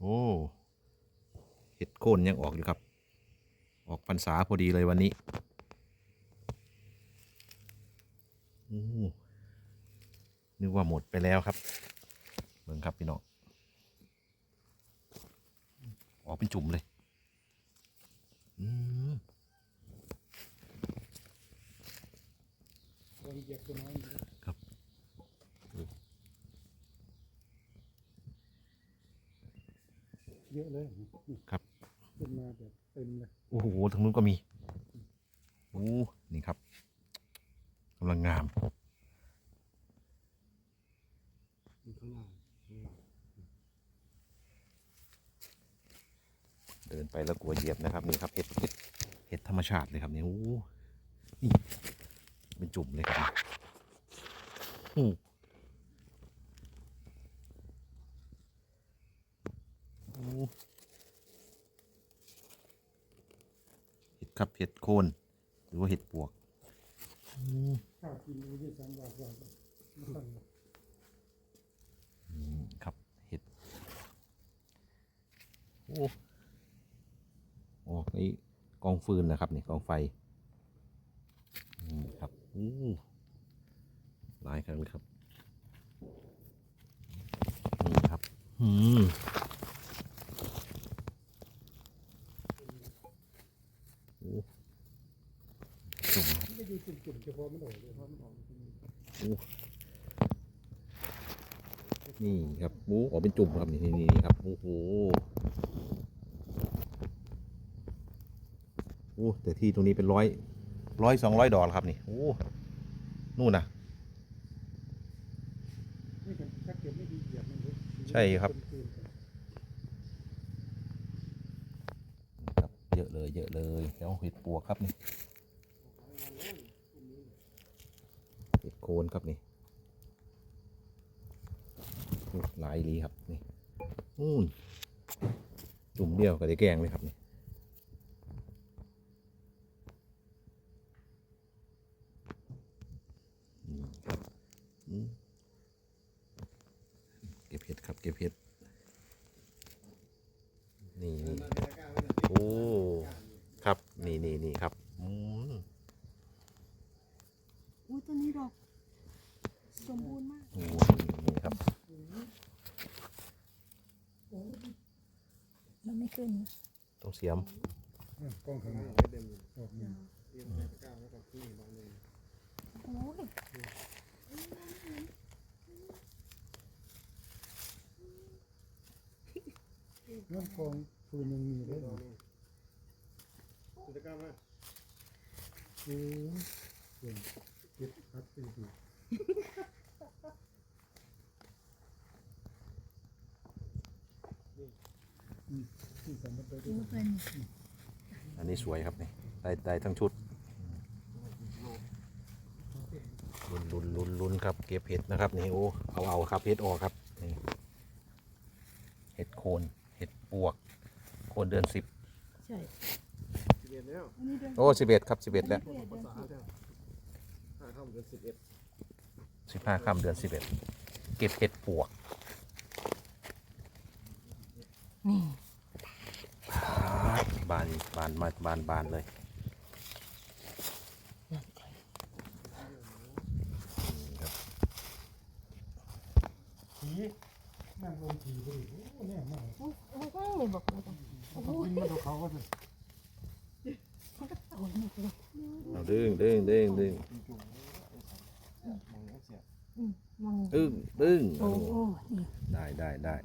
โอ้เห็ดโคนยังออกอยู่ครับ ออกพรรษาพอดีเลยวันนี้โอ้นึกว่าหมดไปแล้วครับเบิ่งครับพี่น้องออกเป็นจุ่มเลยอืม ลองเหยียบตัวน้อยดู ครับ เยอะเลยนี่ครับ ขึ้นมาแบบเต็มเลยโอ้โหทางนู้นก็มีโอ้นี่ครับกำลังงามอยู่ข้างล่างเดินไปแล้วกลัวเหยียบนะครับนี่ครับเห็ดเห็ดเห็ดธรรมชาติเลยครับนี่โอ้นี่เป็นจุ่มเลยครับโอ้โเห็ดครับเห็ดโคน หรือว่าเห็ดปวกข้าวกินรู้ที่สามบาทกว่าครับเห็ด โอ้โอ้นี่กองฟืนนะครับนี่กองไฟครับอู้หลายครั้งเลยครับนี่ครับ อืม จุ่มครับไม่ดูจุ่มๆเฉพาะมันออกเฉพาะมันออกจริงโอ้นี่ครับหมูออกเป็นจุ่มครับนี่นี่นี่ครับโอ้โหโอ้แต่ที่ตรงนี้เป็นร้อยร้อยสองร้อยดอกแล้วครับนี่โอ้นู่นนะใช่ครับเกินๆไปครับ เยอะเลยเยอะเลยแล้วเห็ดปวกครับนี่เห็ด โคนครับนี่หลายอีหลีครับนี่นู่นจุ่มเดียวกับได้แกงเลยครับนี่เก็บเห็ดครับเก็บเห็ดนี่โอ้ครับนี่นี่นี่ครับ อืม อุ้ยตัวนี้ดอก สมบูรณ์มากโอ้นี่ครับมันไม่ขึ้นนะต้องเสียมอะกล้องข้างหน้าออกหนึ่งโอ้ยนั่นกองฟืนยังมีเลยเหรอโอ้ยเก่งเก็บพัดไปดูอืมที่สำคัญไปด้วดูยเป็น อันนี้สวยครับนี่ได้ได้ทั้งชุดลุนลุนลุนลุนครับ เก็บเห็ดนะครับนี่โอ้เอาเอาครับเห็ดออกครับนี่เห็ดโคนเห็ดปวก โคนเดือนสิบใช่สิบเอ็ดแล้วอันนี้เดือนโอ้สิบเอ็ดครับสิบเอ็ดแล้วเดือนภาษาสิบแล้วห้าค่ำเดือนสิบเอ็ด สิบห้าค่ำเดือนสิบเอ็ดเก็บเห็ดปวก นี่บานบานมาบานบานเลยผีนั่งลงผีไปดิโอ้เนี่ยมากอุ้ยโอ้ยไม่บอกเลยจ้ะโอ้เขายกินมาดูเขาก็สิโอ้ยไม่เลยเอาดึงดึงดึงดึงอื มมันดึงดึงโอ้โอ้นี่ได้ได้ได้